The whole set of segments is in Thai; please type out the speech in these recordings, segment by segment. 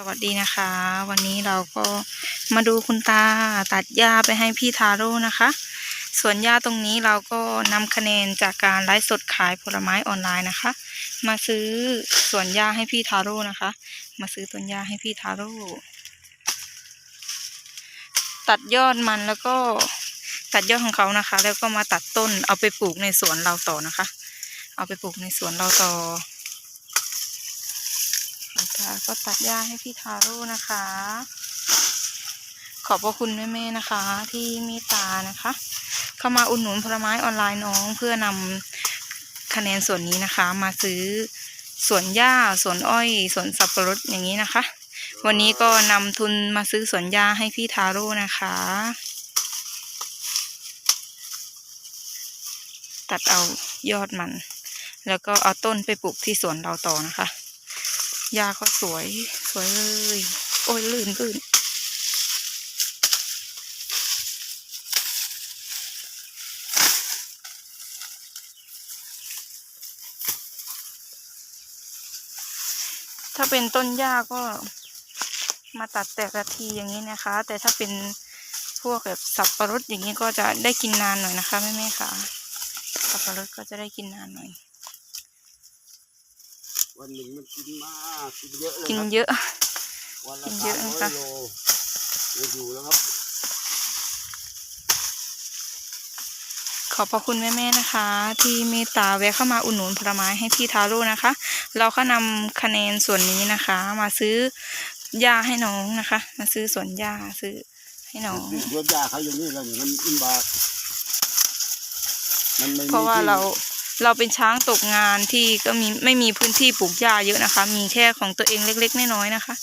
สวัสดีนะคะ วันนี้เราก็มาดูคุณตาตัดหญ้าไปให้พี่ทาโร่นะคะสวนหญ้าตรงนี้เราก็นำคะแนนจากการไลฟ์สดขายผลไม้ออนไลน์นะคะ มาซื้อสวนหญ้าให้พี่ทาโร่นะคะ มาซื้อต้นหญ้าให้พี่ทาโร่ตัดยอดมันแล้วก็ตัดยอดของเขานะคะ แล้วก็มาตัดต้นเอาไปปลูกในสวนเราต่อนะคะ เอาไปปลูกในสวนเราต่อ คุณตาก็ตัดหญ้าให้พี่ทาร่นะคะ ขอบพระคุณแม่ๆนะคะ ที่เมตตานะคะ เข้ามาอุดหนุนผลไม้ออนไลน์น้องเพื่อนำคะแนนส่วนนี้นะคะ มาซื้อสวนหญ้าสวนอ้อยสวนสับปะรดอย่างนี้นะคะ วันนี้ก็นำทุนมาซื้อสวนหญ้าให้พี่ทาร่นะคะตัดเอายอดมัน แล้วก็เอาต้นไปปลูกที่สวนเราต่อนะคะ หญ้าก็สวย สวยเลย โอ้ยลื่นลื่นถ้าเป็นต้นหญ้าก็มาตัดแต่ละทีอย่างนี้นะคะ แต่ถ้าเป็นพวกแบบสับปะรดอย่างนี้ก็จะได้กินนานหน่อยนะคะแม่แม่ค่ะ สับปะรดก็จะได้กินนานหน่อย วันหนึ่งมันกินมากกินเยอะเลยกินครับเยอะ วันละกินเยอะสามนะคะร้อยโลไม่อยู่แล้วครับ ขอบพระคุณแม่ๆนะคะ ที่เมตตาแวะเข้ามาอุดหนุนผลไม้ให้พี่ทาโร่นะคะ เราก็นำคะแนนส่วนนี้นะคะ มาซื้อหญ้าให้น้องนะคะ มาซื้อสวนหญ้าซื้อให้น้องติดรถยาเขาอย่างนี้แล้วนี่มันลำบากมันไม่มีเพราะว่าที่เรา เราเป็นช้างตกงานที่ก็มีไม่มีพื้นที่ปลูกหญ้าเยอะนะคะ มีแค่ของตัวเองเล็กๆน้อยๆนะคะ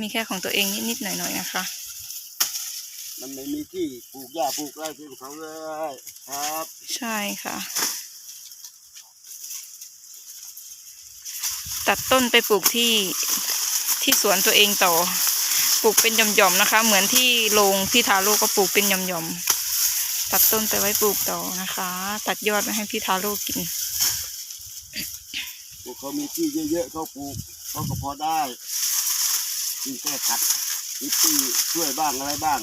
มีแค่ของตัวเองนิดๆหน่อยๆนะคะ มันไม่มีที่ปลูกหญ้าปลูกไรที่เขาเลยครับ ใช่ค่ะ ตัดต้นไปปลูกที่ที่สวนตัวเองต่อ ปลูกเป็นหย่อมๆนะคะ เหมือนที่โรงพี่ทาโร่ก็ปลูกเป็นหย่อมๆ ตัดต้นไปไว้ปลูกต่อนะคะ ตัดยอดมาให้พี่ทาโร่กินพวกเขามีที่เยอะๆเขาปลูกเขาก็พอได้มีแค่ขัดมีที่ช่วยบ้างอะไรบ้าง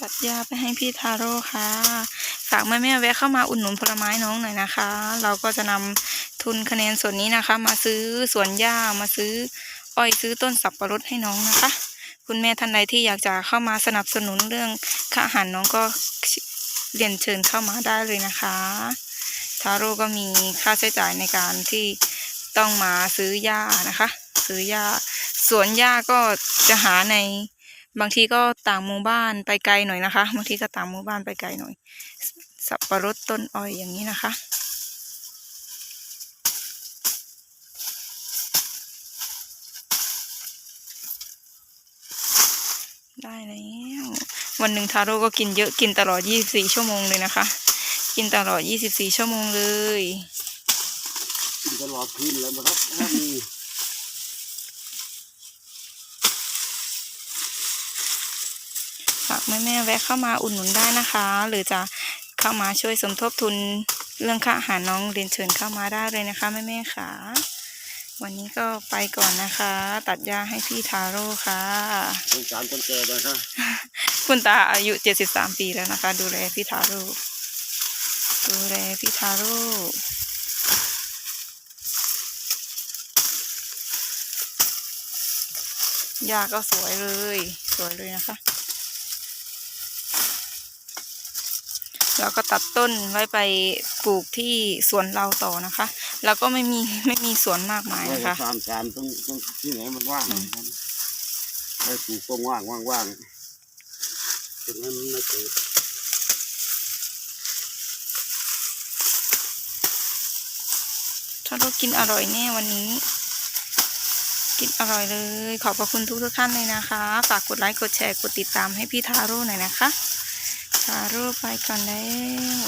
ตัดหญ้าไปให้พี่ทาโร่ค่ะ ฝากแม่แม่ๆแวะเข้ามาอุดหนุนผลไม้น้องหน่อยนะคะ เราก็จะนำ ทุนคะแนนส่วนนี้นะคะ มาซื้อสวนหญ้ามาซื้ออ้อยซื้อต้นสับปะรดให้น้องนะคะ คุณแม่ท่านใดที่อยากจะเข้ามาสนับสนุนเรื่องค่าอาหารน้องก็เรียนเชิญเข้ามาได้เลยนะคะทาโร่ก็มีค่าใช้จ่ายในการที่ต้องมาซื้อหญ้านะคะ ซื้อหญ้าสวนหญ้าก็จะหาในบางทีก็ต่างหมู่บ้านไปไกลหน่อยนะคะ บางทีก็ต่างหมู่บ้านไปไกลหน่อย สับปะรดต้นอ้อยอย่างนี้นะคะ ได้แล้ว วันหนึ่งทาโร่ก็กินเยอะกินตลอด 24 ชั่วโมงเลยนะคะ กินตลอด 24 ชั่วโมงเลยกินตลอดคืนเลยนะครับถ้ามีฝากแม่แม่ ๆ แวะเข้ามาอุดหนุนได้นะคะ หรือจะเข้ามาช่วยสมทบทุนเรื่องค่าอาหารน้องเรียนเชิญเข้ามาได้เลยนะคะ แม่แม่ๆค่ะ วันนี้ก็ไปก่อนนะคะ ตัดหญ้าให้พี่ทาโร่ค่ะสงสารคนแก่นะครับคุณตาอายุ 73 ปีแล้วนะคะ ดูแลพี่ทาโร่ดูแลพี่ทาโร่หญ้าก็สวยเลย สวยเลยนะคะ แล้วก็ตัดต้นไว้ไปปลูกที่สวนเราต่อนะคะ แล้วก็ไม่มีไม่มีสวนมากมายว่านะจะคะตามตามตรงตรงที่ไหนมันว่างนะครับให้ปลูกตรงว่างว่างว่างตรงนั้นมันไม่เกิดถ้าเรากินอร่อยแน่วันนี้ กินอร่อยเลย ขอบพระคุณทุกทุกๆท่านเลยนะคะ ฝากกดไลค์กดแชร์กดติดตามให้พี่ทาโร่หน่อยนะคะ ทาโร่ไปก่อนแล้ว